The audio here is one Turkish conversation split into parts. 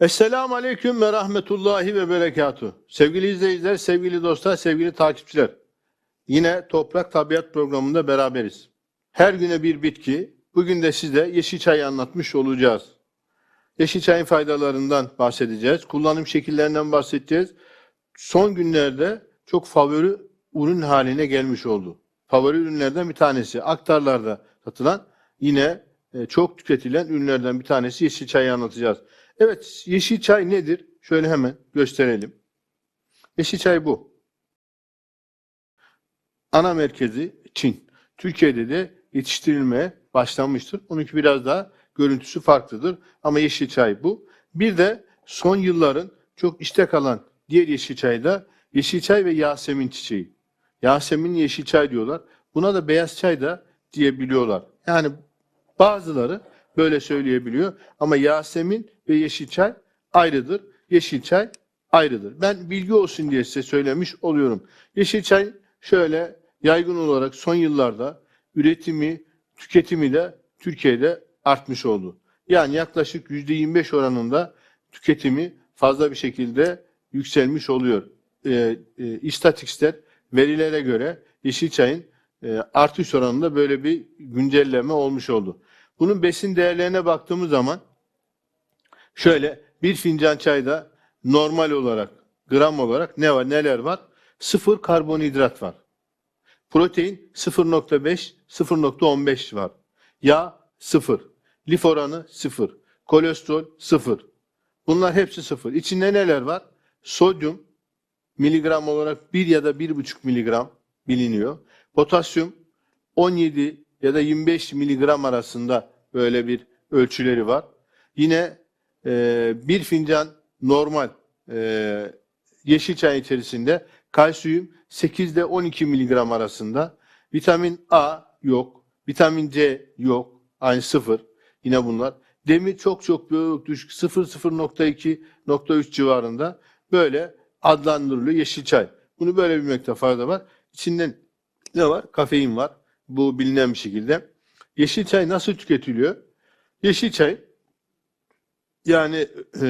Esselamu Aleyküm ve Rahmetullahi ve Berekatuhu. Sevgili izleyiciler, sevgili dostlar, sevgili takipçiler. Yine Toprak Tabiat programında beraberiz. Her güne bir bitki, bugün de size yeşil çayı anlatmış olacağız. Yeşil çayın faydalarından bahsedeceğiz, kullanım şekillerinden bahsedeceğiz. Son günlerde çok favori ürün haline gelmiş oldu. Favori ürünlerden bir tanesi. Aktarlarda satılan yine e, çok tüketilen ürünlerden bir tanesi yeşil çayı anlatacağız. Evet, yeşil çay nedir? Şöyle hemen gösterelim. Yeşil çay bu. Ana merkezi Çin. Türkiye'de de yetiştirilmeye başlanmıştır. Onunki biraz daha görüntüsü farklıdır. Ama yeşil çay bu. Bir de son yılların çok işte kalan diğer yeşil çay da yeşil çay ve yasemin çiçeği. Yasemin yeşil çay diyorlar. Buna da beyaz çay da diyebiliyorlar. Yani bazıları böyle söyleyebiliyor. Ama Yasemin ve yeşil çay ayrıdır. Yeşil çay ayrıdır. Ben bilgi olsun diye size söylemiş oluyorum. Yeşil çay şöyle yaygın olarak son yıllarda üretimi, tüketimi de Türkiye'de artmış oldu. Yani yaklaşık %25 oranında tüketimi fazla bir şekilde yükselmiş oluyor. E, e, istatistikler verilere göre yeşil çayın e, artış oranında böyle bir güncelleme olmuş oldu. Bunun besin değerlerine baktığımız zaman şöyle bir fincan çayda normal olarak gram olarak ne var neler var? Sıfır karbonhidrat var. Protein 0.5 0.15 var. Yağ sıfır. Lif oranı sıfır. Kolesterol sıfır. Bunlar hepsi sıfır. İçinde neler var? Sodyum miligram olarak 1 ya da 1,5 miligram biliniyor. Potasyum 17 ya da 25 miligram arasında böyle bir ölçüleri var. Yine e, bir fincan normal e, yeşil çay içerisinde kalsiyum 8 ile 12 miligram arasında. Vitamin A yok. Vitamin C yok. Aynı sıfır. Yine bunlar. Demir çok çok büyük düşük. 0 0.2 civarında. Böyle adlandırılıyor yeşil çay. Bunu böyle bilmekte fayda var. İçinden ne var? Kafein var. Bu bilinen bir şekilde. Yeşil çay nasıl tüketiliyor? Yeşil çay yani e,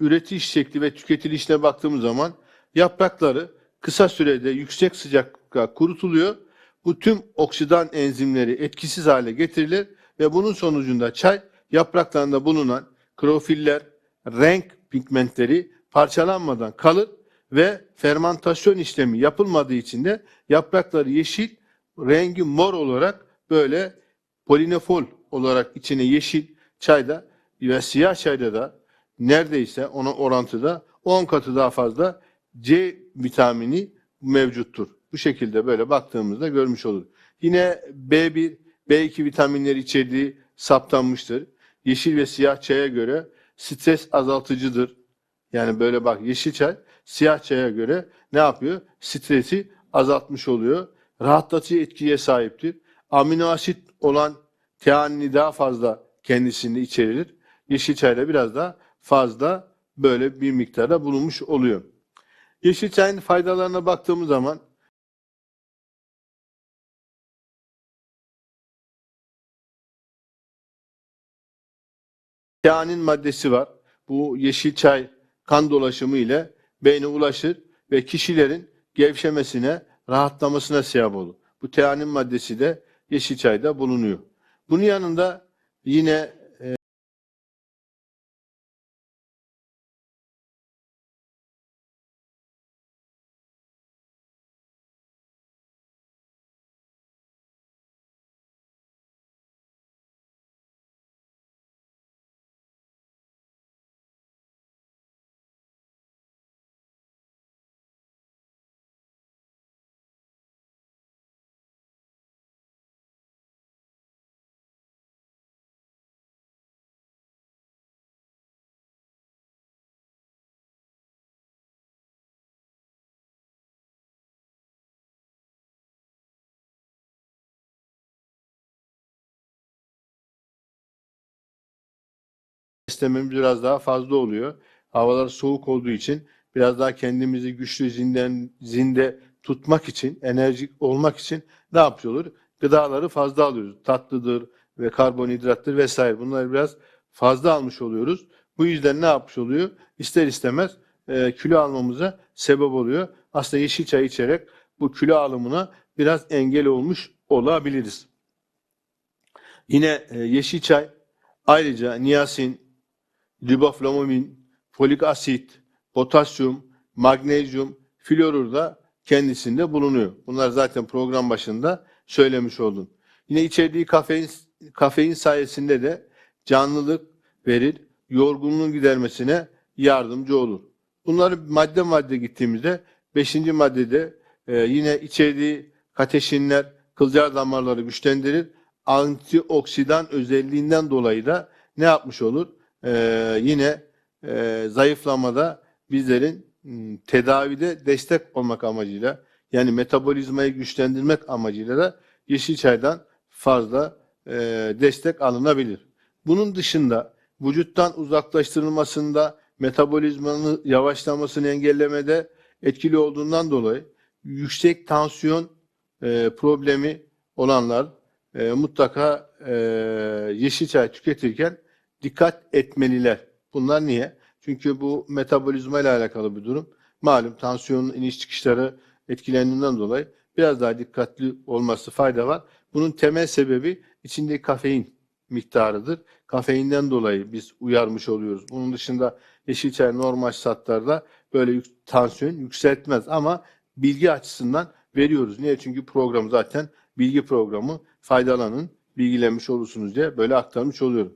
üretiş şekli ve tüketilişine baktığımız zaman yaprakları kısa sürede yüksek sıcaklıkta kurutuluyor. Bu tüm oksidan enzimleri etkisiz hale getirilir ve bunun sonucunda çay yapraklarında bulunan klorofiller, renk pigmentleri parçalanmadan kalır ve fermentasyon işlemi yapılmadığı için de yaprakları yeşil, rengi mor olarak böyle polinefol olarak içine yeşil çayda ve siyah çayda da neredeyse ona orantıda 10 katı daha fazla C vitamini mevcuttur. Bu şekilde böyle baktığımızda görmüş olur. Yine B1, B2 vitaminleri içerdiği saptanmıştır. Yeşil ve siyah çaya göre stres azaltıcıdır. Yani böyle bak yeşil çay siyah çaya göre ne yapıyor? Stresi azaltmış oluyor. Rahatlatıcı etkiye sahiptir. Amino asit olan teanini daha fazla kendisinde içerir. Yeşil çayda biraz daha fazla böyle bir miktarda bulunmuş oluyor. Yeşil çayın faydalarına baktığımız zaman teanin maddesi var. Bu yeşil çay kan dolaşımı ile beyne ulaşır ve kişilerin gevşemesine, rahatlamasına sebep olur. Bu teanin maddesi de yeşil çayda bulunuyor. Bunun yanında yine beslememiz biraz daha fazla oluyor. Havalar soğuk olduğu için biraz daha kendimizi güçlü zinden, zinde tutmak için, enerjik olmak için ne yapıyoruz? Gıdaları fazla alıyoruz. Tatlıdır ve karbonhidrattır vesaire. Bunları biraz fazla almış oluyoruz. Bu yüzden ne yapmış oluyor? İster istemez e, kilo almamıza sebep oluyor. Aslında yeşil çay içerek bu kilo alımına biraz engel olmuş olabiliriz. Yine e, yeşil çay ayrıca niyasin, riboflavin, folik asit, potasyum, magnezyum, florür da kendisinde bulunuyor. Bunlar zaten program başında söylemiş oldum. Yine içerdiği kafein, kafein sayesinde de canlılık verir, yorgunluğun gidermesine yardımcı olur. Bunları madde madde gittiğimizde 5. maddede e, yine içerdiği kateşinler kılcal damarları güçlendirir. Antioksidan özelliğinden dolayı da ne yapmış olur? E, yine e, zayıflamada bizlerin m, tedavide destek olmak amacıyla yani metabolizmayı güçlendirmek amacıyla da yeşil çaydan fazla e, destek alınabilir. Bunun dışında vücuttan uzaklaştırılmasında metabolizmanın yavaşlamasını engellemede etkili olduğundan dolayı yüksek tansiyon e, problemi olanlar e, mutlaka e, yeşil çay tüketirken dikkat etmeliler. Bunlar niye? Çünkü bu metabolizma ile alakalı bir durum. Malum tansiyonun iniş çıkışları etkilendiğinden dolayı biraz daha dikkatli olması fayda var. Bunun temel sebebi içindeki kafein miktarıdır. Kafeinden dolayı biz uyarmış oluyoruz. Bunun dışında yeşil çay normal şartlarda böyle yük, tansiyon yükseltmez ama bilgi açısından veriyoruz. Niye? Çünkü program zaten bilgi programı faydalanın, bilgilenmiş olursunuz diye böyle aktarmış oluyorum.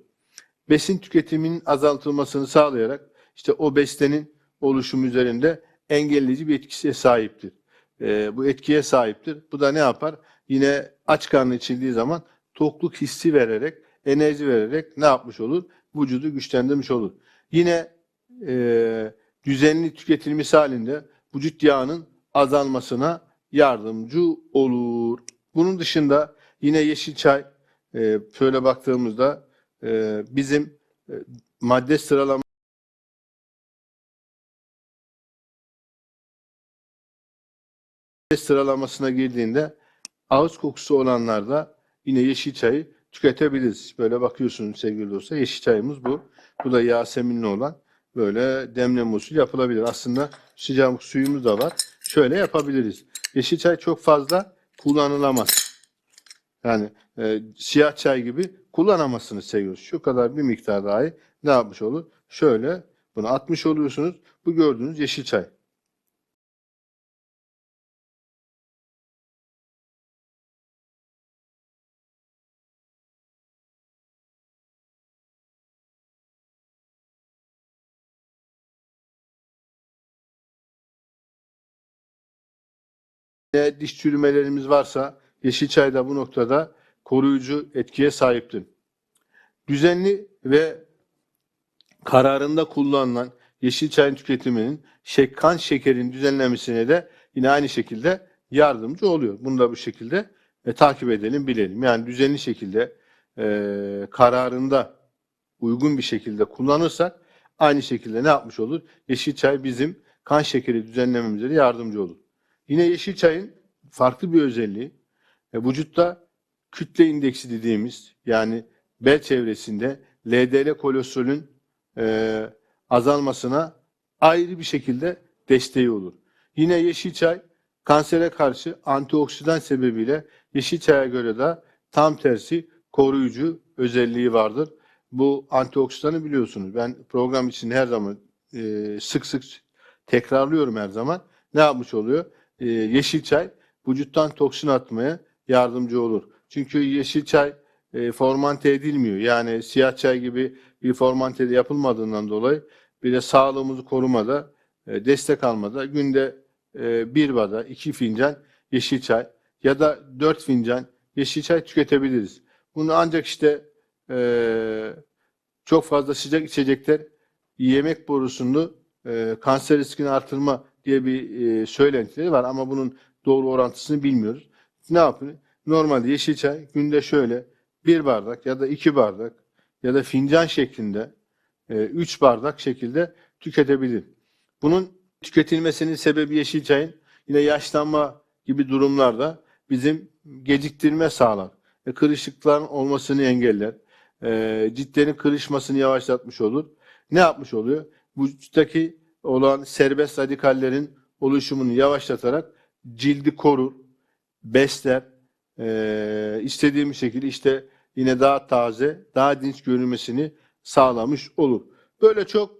Besin tüketiminin azaltılmasını sağlayarak işte o beslenin oluşum üzerinde engelleyici bir etkisiye sahiptir. Ee, bu etkiye sahiptir. Bu da ne yapar? Yine aç karnı içildiği zaman tokluk hissi vererek, enerji vererek ne yapmış olur? Vücudu güçlendirmiş olur. Yine e, düzenli tüketilmesi halinde vücut yağının azalmasına yardımcı olur. Bunun dışında yine yeşil çay e, şöyle baktığımızda e, bizim e, madde sıralama sıralamasına girdiğinde ağız kokusu olanlarda yine yeşil çayı tüketebiliriz. Böyle bakıyorsunuz sevgili dostlar. Yeşil çayımız bu. Bu da yaseminli olan böyle demleme usulü yapılabilir. Aslında sıcak suyumuz da var. Şöyle yapabiliriz. Yeşil çay çok fazla kullanılamaz. Yani e, siyah çay gibi kullanamazsınız seviyoruz. Şu kadar bir miktar dahi ne yapmış olur? Şöyle bunu atmış oluyorsunuz. Bu gördüğünüz yeşil çay. Diş çürümelerimiz varsa yeşil çay da bu noktada koruyucu etkiye sahiptir. Düzenli ve kararında kullanılan yeşil çayın tüketiminin kan şekerin düzenlemesine de yine aynı şekilde yardımcı oluyor. Bunu da bu şekilde e, takip edelim, bilelim. Yani düzenli şekilde e, kararında uygun bir şekilde kullanırsak aynı şekilde ne yapmış olur? Yeşil çay bizim kan şekeri düzenlememize de yardımcı olur. Yine yeşil çayın farklı bir özelliği e, vücutta kütle indeksi dediğimiz yani bel çevresinde LDL kolesterolün e, azalmasına ayrı bir şekilde desteği olur. Yine yeşil çay kansere karşı antioksidan sebebiyle yeşil çaya göre de tam tersi koruyucu özelliği vardır. Bu antioksidanı biliyorsunuz. Ben program içinde her zaman e, sık sık tekrarlıyorum her zaman. Ne yapmış oluyor? E, yeşil çay vücuttan toksin atmaya yardımcı olur. Çünkü yeşil çay e, formante edilmiyor. Yani siyah çay gibi bir formante de yapılmadığından dolayı bir de sağlığımızı korumada, e, destek almada günde e, bir bardak, iki fincan yeşil çay ya da dört fincan yeşil çay tüketebiliriz. Bunu ancak işte e, çok fazla sıcak içecekler yemek borusunu e, kanser riskini artırma diye bir e, söylentileri var ama bunun doğru orantısını bilmiyoruz. Ne yapın? Normalde yeşil çay günde şöyle bir bardak ya da iki bardak ya da fincan şeklinde e, üç bardak şekilde tüketebilir. Bunun tüketilmesinin sebebi yeşil çayın yine yaşlanma gibi durumlarda bizim geciktirme sağlar. E, kırışıklıkların olmasını engeller. E, ciltlerin kırışmasını yavaşlatmış olur. ne yapmış oluyor? Vücuttaki olan serbest radikallerin oluşumunu yavaşlatarak cildi korur, besler, eee istediğimiz şekilde işte yine daha taze, daha dinç görünmesini sağlamış olur. Böyle çok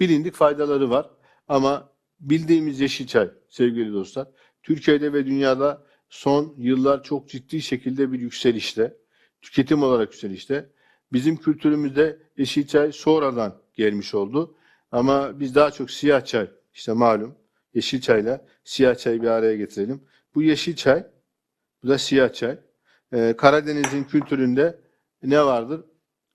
bilindik faydaları var ama bildiğimiz yeşil çay sevgili dostlar Türkiye'de ve dünyada son yıllar çok ciddi şekilde bir yükselişte, tüketim olarak yükselişte. Bizim kültürümüzde yeşil çay sonradan gelmiş oldu. Ama biz daha çok siyah çay, işte malum yeşil çayla siyah çayı bir araya getirelim. Bu yeşil çay, bu da siyah çay. Ee, Karadeniz'in kültüründe ne vardır?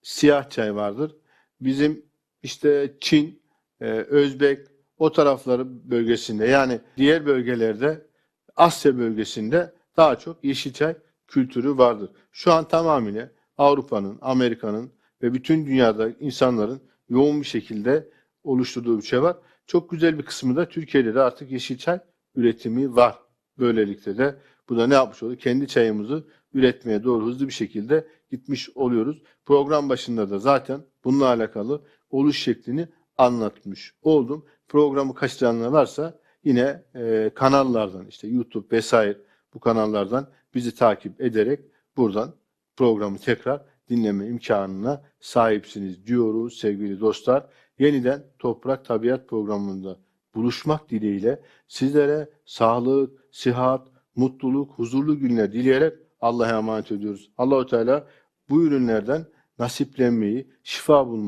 Siyah çay vardır. Bizim işte Çin, e, Özbek, o tarafları bölgesinde yani diğer bölgelerde Asya bölgesinde daha çok yeşil çay kültürü vardır. Şu an tamamıyla Avrupa'nın, Amerika'nın ve bütün dünyada insanların yoğun bir şekilde oluşturduğu bir şey var. Çok güzel bir kısmı da Türkiye'de de artık yeşil çay üretimi var. Böylelikle de bu da ne yapmış oluyor? Kendi çayımızı üretmeye doğru hızlı bir şekilde gitmiş oluyoruz. Program başında da zaten bununla alakalı oluş şeklini anlatmış oldum. Programı kaçıranlar varsa yine e, kanallardan işte YouTube vesaire bu kanallardan bizi takip ederek buradan programı tekrar dinleme imkanına sahipsiniz diyoruz sevgili dostlar. Yeniden Toprak Tabiat programında buluşmak dileğiyle sizlere sağlık, sıhhat, mutluluk, huzurlu günler dileyerek Allah'a emanet ediyoruz. Allahu Teala bu ürünlerden nasiplenmeyi, şifa bulmayı